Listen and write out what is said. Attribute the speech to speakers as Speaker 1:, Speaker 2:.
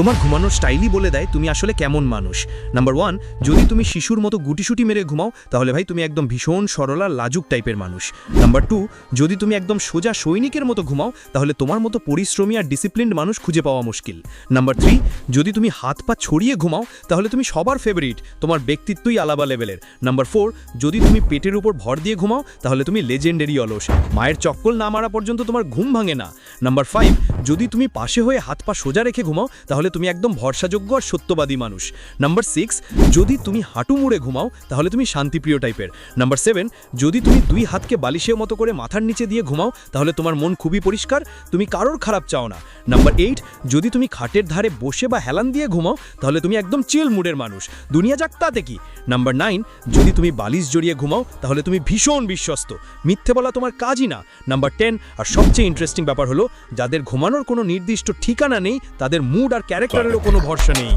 Speaker 1: তোমার ঘুমানোর স্টাইলই বলে দেয় তুমি আসলে কেমন মানুষ। নাম্বার ওয়ান যদি তুমি শিশুর মতো গুটিসুটি মেরে ঘুমাও, তাহলে ভাই তুমি একদম ভীষণ সরলা লাজুক টাইপের মানুষ। নাম্বার টু যদি তুমি একদম সোজা সৈনিকের মতো ঘুমাও, তাহলে তোমার মতো পরিশ্রমী আর ডিসিপ্লিনড মানুষ খুঁজে পাওয়া মুশকিল। নাম্বার থ্রি যদি তুমি হাত পা ছড়িয়ে ঘুমাও, তাহলে তুমি সবার ফেভারিট তোমার ব্যক্তিত্বই আলাদা লেভেলের নাম্বার ফোর যদি তুমি পেটের উপর ভর দিয়ে ঘুমাও, তাহলে তুমি লেজেন্ডারি অলস। মায়ের চক্কল না মারা পর্যন্ত তোমার ঘুম ভাঙে না। নাম্বার ফাইভ যদি তুমি পাশে হয়ে হাত পা সোজা রেখে ঘুমাও, তাহলে তুমি একদম ভরসাযোগ্য আর সত্যবাদী মানুষ। নাম্বার সিক্স যদি তুমি হাঁটু মুড়ে ঘুমাও, তাহলে তুমি শান্তিপ্রিয় টাইপের নাম্বার সেভেন যদি তুমি দুই হাতকে বালিশের মতো করে মাথার নিচে দিয়ে ঘুমাও, তাহলে তোমার মন খুবই পরিষ্কার, তুমি কারোর খারাপ চাও না। নাম্বার এইট যদি তুমি খাটের ধারে বসে বা হেলান দিয়ে ঘুমাও, তাহলে তুমি একদম চিল মুডের মানুষ। দুনিয়া যাক তাতে কি। নাম্বার নাইন যদি তুমি বালিশ জড়িয়ে ঘুমাও, তাহলে তুমি ভীষণ বিশ্বস্ত। মিথ্যে বলা তোমার কাজই না। নাম্বার টেন আর সবচেয়ে ইন্টারেস্টিং ব্যাপার হলো, যাদের ঘুমানোর কোনো নির্দিষ্ট ঠিকানা নেই, তাদের মুড আর ক্যারেক্টারেরও কোনো ভরসা নেই।